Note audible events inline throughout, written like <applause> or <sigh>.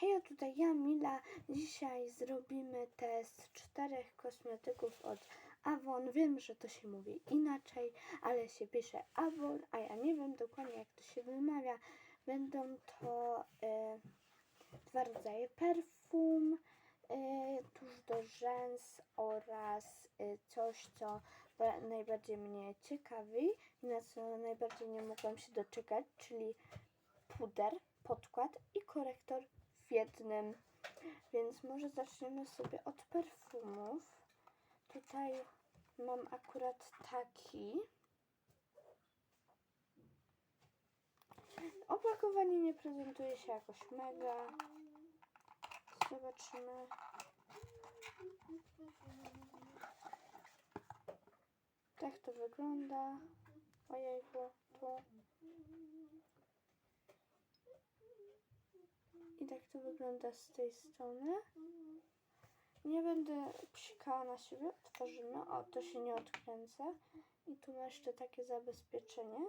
Hej, tutaj ja, Mila. Dzisiaj zrobimy test czterech kosmetyków od Avon. Wiem, że to się mówi inaczej, ale się pisze Avon, a ja nie wiem dokładnie jak to się wymawia. Będą to e, dwa rodzaje perfum, e, tuż do rzęs oraz e, coś, co ba- najbardziej mnie ciekawi i na co najbardziej nie mogłam się doczekać, czyli puder, podkład i korektor w jednym. Więc może zaczniemy sobie od perfumów. Tutaj mam akurat taki. Opakowanie nie prezentuje się jakoś mega. Zobaczymy. Tak to wygląda. Ojejku, tu. I tak to wygląda z tej strony. Nie będę psikała na siebie. Otworzymy. O, to się nie odkręca. I tu ma jeszcze takie zabezpieczenie.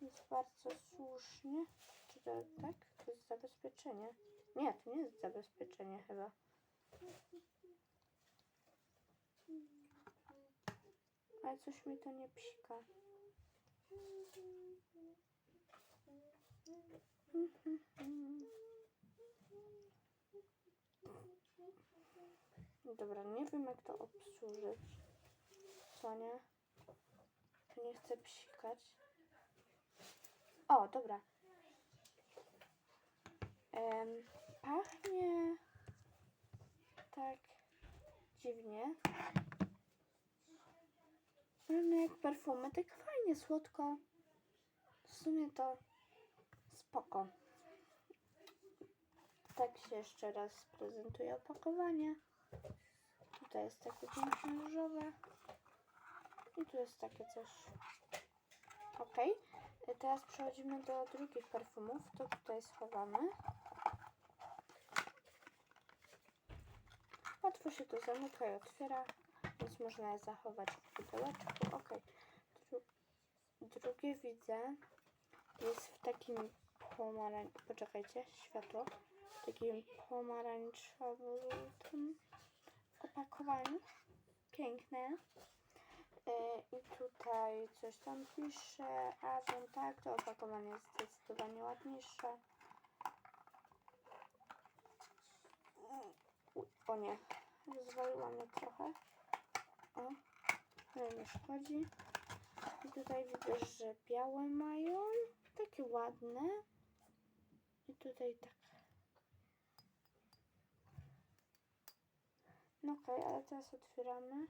Jest bardzo słusznie. Czy to tak? To jest zabezpieczenie. Nie, to nie jest zabezpieczenie chyba. Ale coś mi to nie psika. Dobra, nie wiem jak to obsłużyć. Nie? Tu nie chcę psikać. O, dobra. Pachnie tak dziwnie. No jak perfumy, tak fajnie, słodko. W sumie to spoko. Tak się jeszcze raz prezentuje opakowanie. Tutaj jest takie piękne różowe. I tu jest takie coś. Ok. Teraz przechodzimy do drugich perfumów. To tutaj schowamy. Łatwo się to zamyka i otwiera, więc można je zachować w pudełeczku. Ok. Dru drugie widzę. Jest w takim pomarań... Poczekajcie, światło. Takim pomarańczowym opakowaniu. Piękne. E, I tutaj coś tam pisze. A że tak, to opakowanie jest zdecydowanie ładniejsze. Uj, O nie, rozwaliła mnie trochę. O, ale nie szkodzi. I tutaj widzę, że białe mają. Takie ładne. I tutaj tak. No okej, ale teraz otwieramy.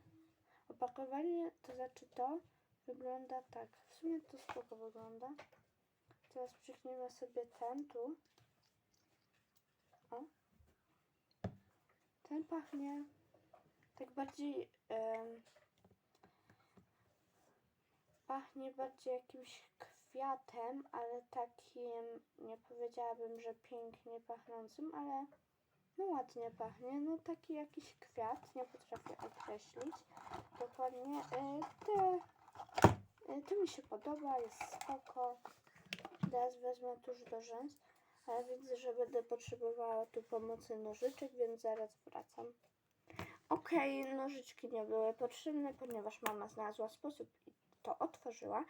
Opakowanie, to znaczy to, wygląda tak. W sumie to spoko wygląda. Teraz przyklejmy sobie ten tu. O. Ten pachnie tak bardziej... em, pachnie bardziej jakimś kwiatem, ale takim, nie powiedziałabym, że pięknie pachnącym, ale no ładnie pachnie. No taki jakiś kwiat, nie potrafię określić dokładnie. E, Te, e, to mi się podoba, jest spoko. Teraz wezmę tuż do rzęs, ale widzę, że będę potrzebowała tu pomocy nożyczek, więc zaraz wracam. Okej, nożyczki nie były potrzebne, ponieważ mama znalazła sposób i to otworzyła.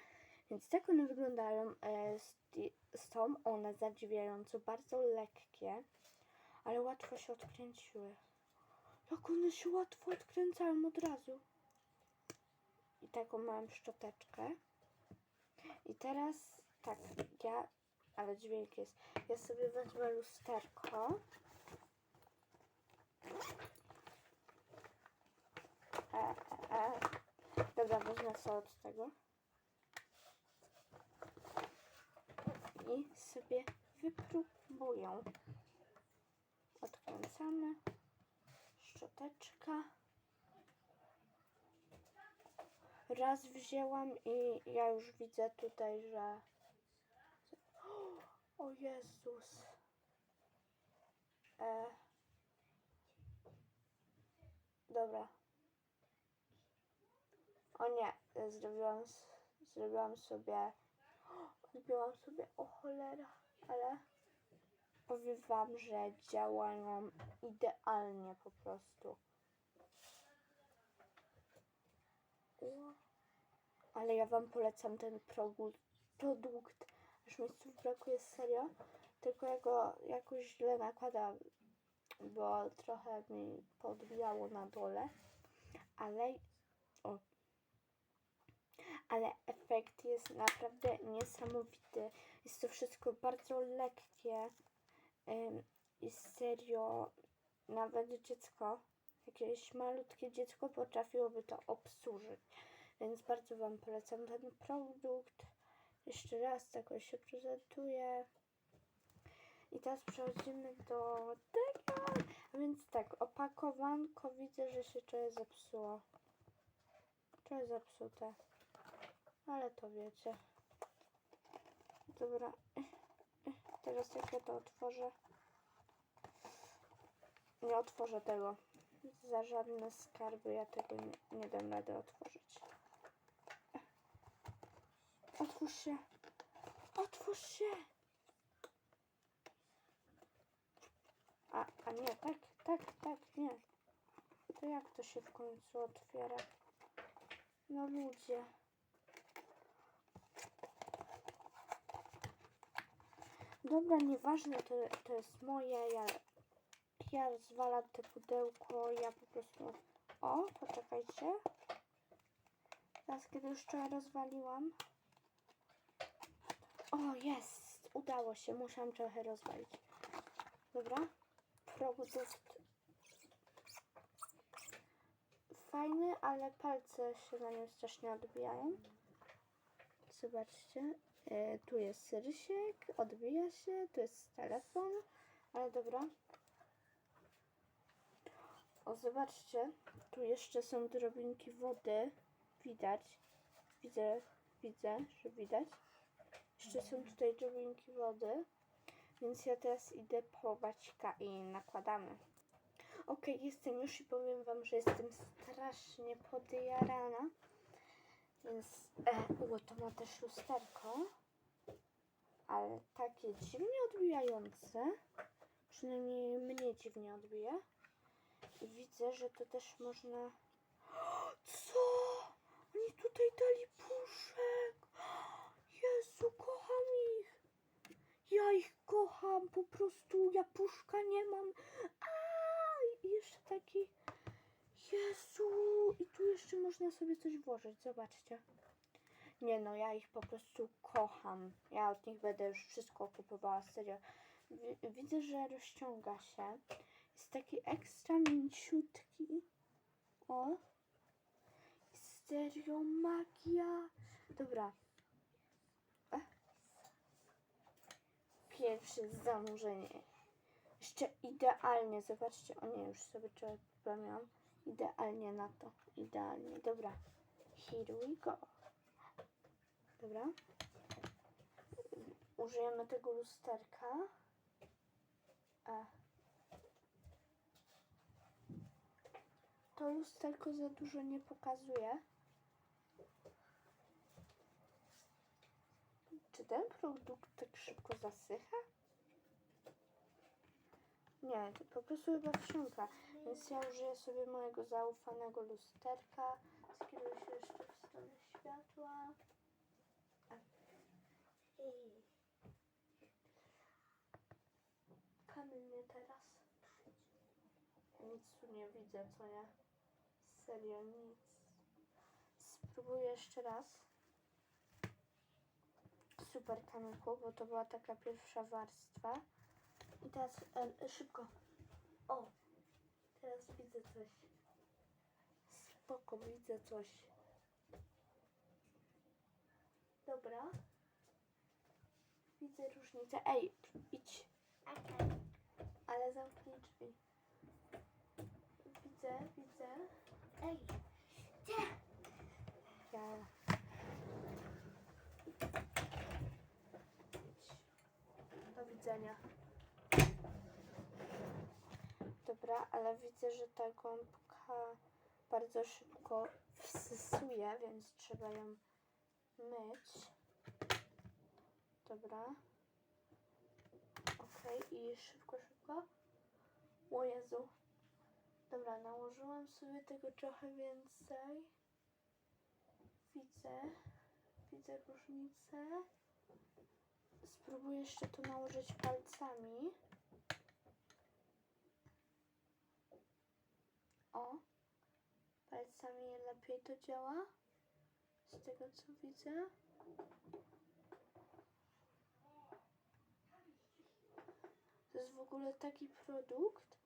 Więc tak one wyglądają. E, Są one zadziwiająco bardzo lekkie, ale łatwo się odkręciły. Jak one się łatwo odkręcają od razu. I taką mam szczoteczkę. I teraz tak, ja, ale dźwięk jest. Ja sobie wezmę lusterko. E, e, e. Dobra, wezmę sobie od tego. I sobie wypróbuję. Odkręcamy. Szczoteczka. Raz wzięłam i ja już widzę tutaj, że... <gasps> O Jezus. E... Dobra. O nie, zrobiłam, zrobiłam sobie... <gasps> Odbiłam sobie, o cholera, ale... powiem wam, że działają idealnie po prostu. Ale ja wam polecam ten produkt. Aż mi słów brakuje serio. Tylko ja go jakoś źle nakładam, bo trochę mi podbijało na dole. Ale o, ale efekt jest naprawdę niesamowity. Jest to wszystko bardzo lekkie i serio nawet dziecko, jakieś malutkie dziecko potrafiłoby to obsłużyć. Więc bardzo Wam polecam ten produkt. Jeszcze raz tak się prezentuje. I teraz przechodzimy do tego. A więc tak, opakowanko widzę, że się trochę zepsuło. Trochę zepsute. Ale to wiecie. Dobra. Teraz jak ja to otworzę. Nie otworzę tego. Za żadne skarby ja tego nie, nie dam rady otworzyć. Otwórz się. Otwórz się. A, a nie, tak, tak, tak, nie. To jak to się w końcu otwiera? No ludzie. Dobra, nieważne, to, to jest moje, ja, ja rozwalam te pudełko, ja po prostu... O, poczekajcie. Teraz, kiedy już trochę rozwaliłam. O, jest! Udało się, musiałam trochę rozwalić. Dobra. Produkt fajny, ale palce się na nim strasznie odbijają. Zobaczcie. E, tu jest rysiek, odbija się, tu jest telefon, ale dobra. O, zobaczcie, tu jeszcze są drobinki wody, widać, widzę, widzę, że widać. Jeszcze są tutaj drobinki wody, więc ja teraz idę po Baćka i nakładamy. Ok, jestem już i powiem Wam, że jestem strasznie podjarana. Więc, e, o, to ma też lusterko. Ale takie dziwnie odbijające. Przynajmniej mnie dziwnie odbija. I widzę, że to też można... Co? Oni tutaj dali puszek. Jezu, kocham ich. Ja ich kocham, po prostu ja puszka nie mam. A i jeszcze taki... Jezu, i tu jeszcze można sobie coś włożyć, zobaczcie. Nie no, ja ich po prostu kocham. Ja od nich będę już wszystko kupowała, serio. Wi- Widzę, że rozciąga się. Jest taki ekstra mięciutki. O. Serio, magia. Dobra. E. Pierwsze zanurzenie. Jeszcze idealnie, zobaczcie, o nie, już sobie trochę popełniłam. Idealnie na to, idealnie, dobra. Here we go. Dobra. Użyjemy tego lusterka. E. To lusterko za dużo nie pokazuje. Czy ten produkt tak szybko zasycha? Nie, to po prostu chyba wsiąka. Więc ja użyję sobie mojego zaufanego lusterka. Skieruję się jeszcze w stronę światła. Kamil mnie teraz. Nic tu nie widzę, co nie? Serio, nic. Spróbuję jeszcze raz. Super Kamilku, bo to była taka pierwsza warstwa. I teraz e, szybko. O! Teraz widzę coś. Spoko, widzę coś. Dobra. Widzę różnicę. Ej, idź. Ale zamknij drzwi. Widzę, widzę. Ej. Ja. Idź. Do widzenia. Dobra, ale widzę, że ta gąbka bardzo szybko wsysuje, więc trzeba ją myć. Dobra. Ok. I szybko, szybko. O Jezu. Dobra, nałożyłam sobie tego trochę więcej. Widzę. Widzę różnicę. Spróbuję jeszcze to nałożyć palcami. O. Palcami lepiej to działa. Z tego co widzę. To jest w ogóle taki produkt,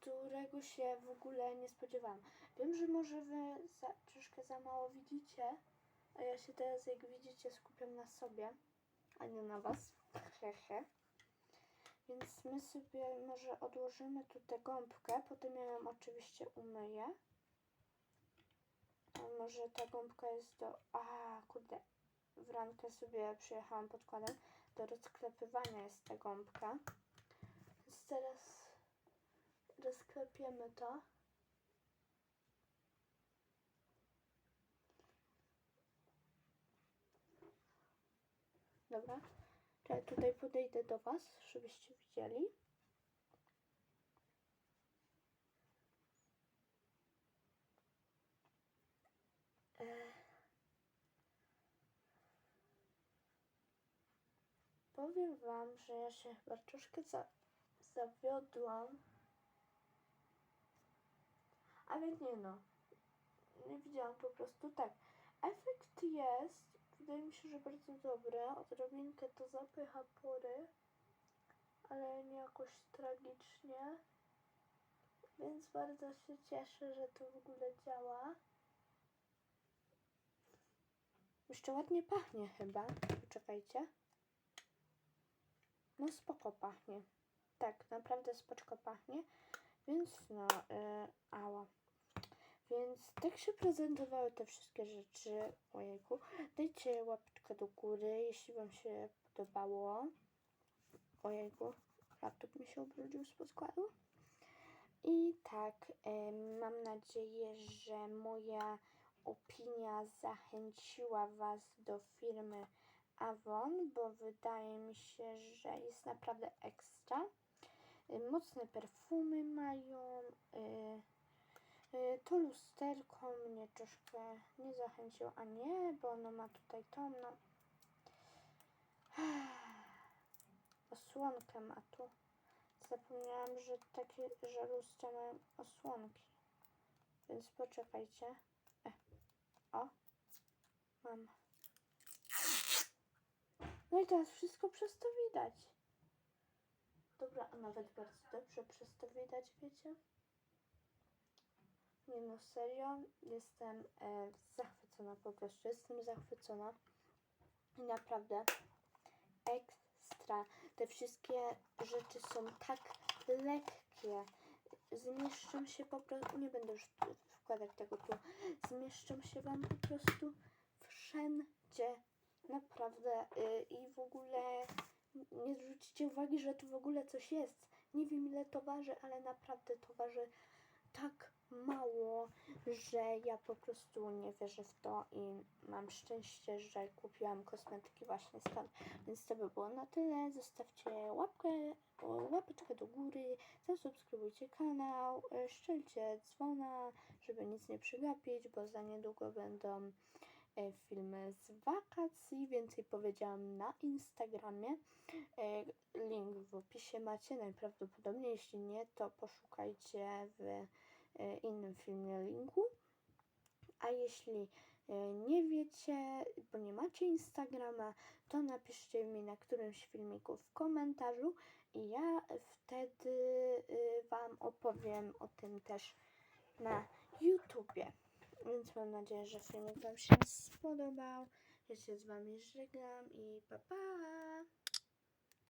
którego się w ogóle nie spodziewałam. Wiem, że może wy za, troszkę za mało widzicie, a ja się teraz, jak widzicie, skupiam na sobie, a nie na was. Hehe. Więc my sobie może odłożymy tu tę gąbkę, potem ja ją oczywiście umyję. A może ta gąbka jest do... A, kurde. W rankę sobie przyjechałam podkładem. Do rozklepywania jest ta gąbka. Więc teraz rozklepiemy to. Dobra. Ja tutaj podejdę do Was, żebyście widzieli. E. Powiem Wam, że ja się chyba troszkę za, zawiodłam. Ale nie no. Nie widziałam po prostu tak. Efekt jest, wydaje mi się, że bardzo dobry. Odrobinkę to zapycha pory, ale nie jakoś tragicznie. Więc bardzo się cieszę, że to w ogóle działa. Jeszcze ładnie pachnie chyba. Poczekajcie. No spoko pachnie. Tak, naprawdę spoczko pachnie. Więc no, yy, ała. Więc tak się prezentowały te wszystkie rzeczy. Ojejku. Dajcie łapeczkę do góry, jeśli Wam się podobało. Ojejku, laptop mi się ubrudził z podkładu. I tak, mam nadzieję, że moja opinia zachęciła Was do firmy Avon, bo wydaje mi się, że jest naprawdę ekstra. Y, Mocne perfumy mają. Y, To lusterko mnie troszkę nie zachęciło, a nie, bo ono ma tutaj tą, no. <sighs> Osłonkę ma tu. Zapomniałam, że takie, że lustra mają osłonki. Więc poczekajcie. E. O. Mam. No i teraz wszystko przez to widać. Dobra, a nawet bardzo dobrze przez to widać, wiecie? Nie no, serio, jestem e, zachwycona po prostu, jestem zachwycona. I naprawdę ekstra. Te wszystkie rzeczy są tak lekkie. Zmieszczą się po prostu, nie będę już wkładać tego tu, zmieszczą się Wam po prostu wszędzie. Naprawdę. Y, I w ogóle nie zwrócicie uwagi, że tu w ogóle coś jest. Nie wiem ile to waży, ale naprawdę to waży tak mało, że ja po prostu nie wierzę w to i mam szczęście, że kupiłam kosmetyki właśnie stąd. Więc to by było na tyle. Zostawcie łapkę, łapeczkę do góry, zasubskrybujcie kanał, y, szczelcie dzwona, żeby nic nie przegapić, bo za niedługo będą e, filmy z wakacji. Więcej powiedziałam na Instagramie. E, Link w opisie macie najprawdopodobniej. Jeśli nie, to poszukajcie w e, innym filmie linku. A jeśli e, nie wiecie, bo nie macie Instagrama, to napiszcie mi na którymś filmiku w komentarzu i ja wtedy y, Wam opowiem o tym też na YouTubie. Więc mam nadzieję, że filmik Wam się spodobał. Ja się z Wami żegnam i pa pa!